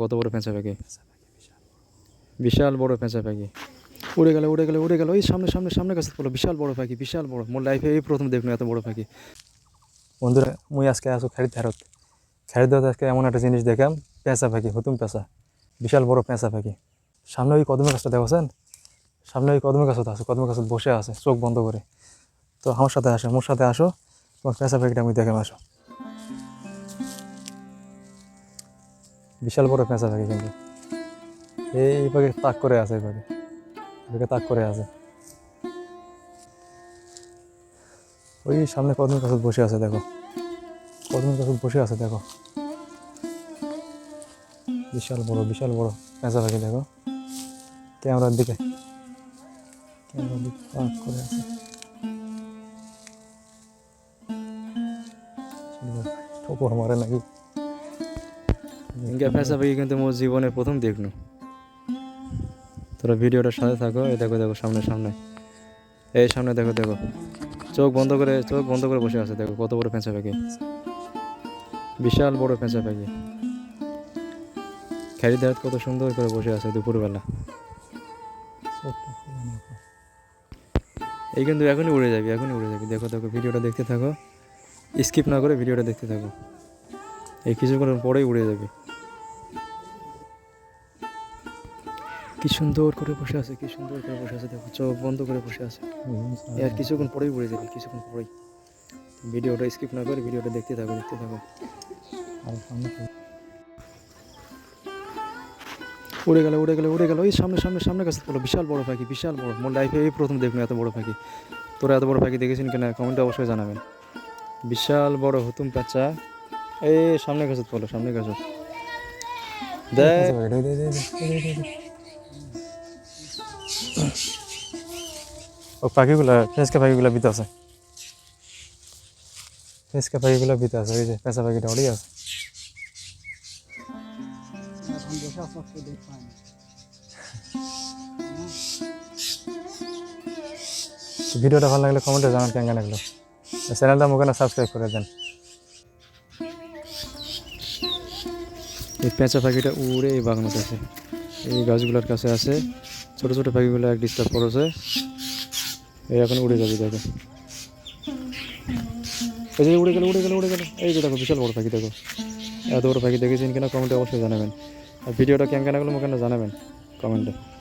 কত বড় পেঁচা পাখি? বিশাল বড় পেঁচা পাখি। উড়ে গেল উড়ে গেল উড়ে গেল। ওই সামনে সামনে সামনে কাছে পড়ল। বিশাল বড় পাখি, বিশাল বড়। মোর লাইফে এই প্রথম দেখল এত বড় পাখি। বন্ধুরা, মুই আজকে আসো ধারত খেড়ি ধারত আজকে এমন একটা জিনিস দেখলাম পেঁচা পাখি, হুতুম পেঁচা। বিশাল বড় পেঁচা পাখি। সামনে ওই কদমের গাছটা দেখছেন? সামনে ওই কদমের গাছত আছে কদমের গাছত বসে আছে, চোখ বন্ধ করে। তো আমার সাথে আসো, মোর সাথে আসো। তোমার পেঁচা পাখিটা আমি দেখে আসো। বিশাল বড় পেঁচা থাকে কিন্তু। এই পাখি তাক করে আছে পাখি এই তাক করে আছে। ওই সামনে কদমের কাছে বসে আছে, দেখো। কদমের কাছে বসে আছে, দেখো। বিশাল বড় বিশাল বড় পেঁচা পাখি দেখো। ক্যামেরার দিকে। ক্যামেরার দিকে তাক করে আছে। ঠোকর মারে নাকি? ইনকা ফেসা পাখি কিন্তু মোর জীবনের প্রথম দেখনু। তোরা ভিডিওটার সাথে থাকো, এই দেখো দেখো, সামনে সামনে। এই সামনে দেখো দেখো। চোখ বন্ধ করে, চোখ বন্ধ করে বসে আছে, দেখো, কত বড় পেঁচা পাখি বিশাল বড় পেঁচা পাখি খেরি দেওয়ার কত সুন্দর করে বসে আছে দুপুরবেলা। এই কিন্তু এখনই উড়ে যাবি, এখনই উড়ে যাবি। দেখো দেখো, ভিডিওটা দেখতে থাকো। স্কিপ না করে ভিডিওটা দেখতে থাকো। এই কিছুক্ষণ পরেই উড়ে যাবে। কি সুন্দর করে বসে আছে কি সুন্দর করে বসে আছে দেখো চোখ বন্ধ করে বসে আছে। আর কিছুক্ষণ পরেই উড়ে যাবে কিছুক্ষণ পরেই। ভিডিওটা স্কিপ না করে ভিডিওটা দেখতে থাকো দেখতে থাকো। উড়ে গেল উড়ে গেল উড়ে গেল। ওই সামনে সামনে সামনে কাছে পড়ল বিশাল বড় পাখি বিশাল বড়। মোর লাইফে এই প্রথম দেখল এত বড় পাখি। তোরা এত বড় পাখি দেখেছেন কিনা? কমেন্টে অবশ্যই জানাবেন। বিশাল বড় হুতুম পেঁচা এই সামনে গাছত পড়ল সামনে গাছত দেখ। ও, পাখিগুলা ফেসকা পাখিগুলা বিতে আছে। ফেসকা পাখিগুলা বিতে আছে ওই যে পেঁচা পাখিটা ওটাই আছে। ভিডিওটা ভালো লাগলে কমেন্টে জানান কেমন লাগল চ্যানেলটা মুখে না সাবস্ক্রাইব করে দেন। এই পেঁচা পাখিটা উড়ে এই বাগানত আছে এই গাছগুলোর কাছে আছে। ছোট ছোট পাখিগুলো এক ডিস্টার্ব করেছে। এই এখন উড়ে যাবে, দেখো। এই যে উড়ে গেল উড়ে গেল উড়ে গেল। এই যে দেখো, বিশাল বড় পাখি, দেখো। এত বড় পাখি দেখেছেন কিনা? কমেন্টে অবশ্যই জানাবেন। আর ভিডিওটা কেন কেন গেলো কেন জানাবেন? কমেন্টে।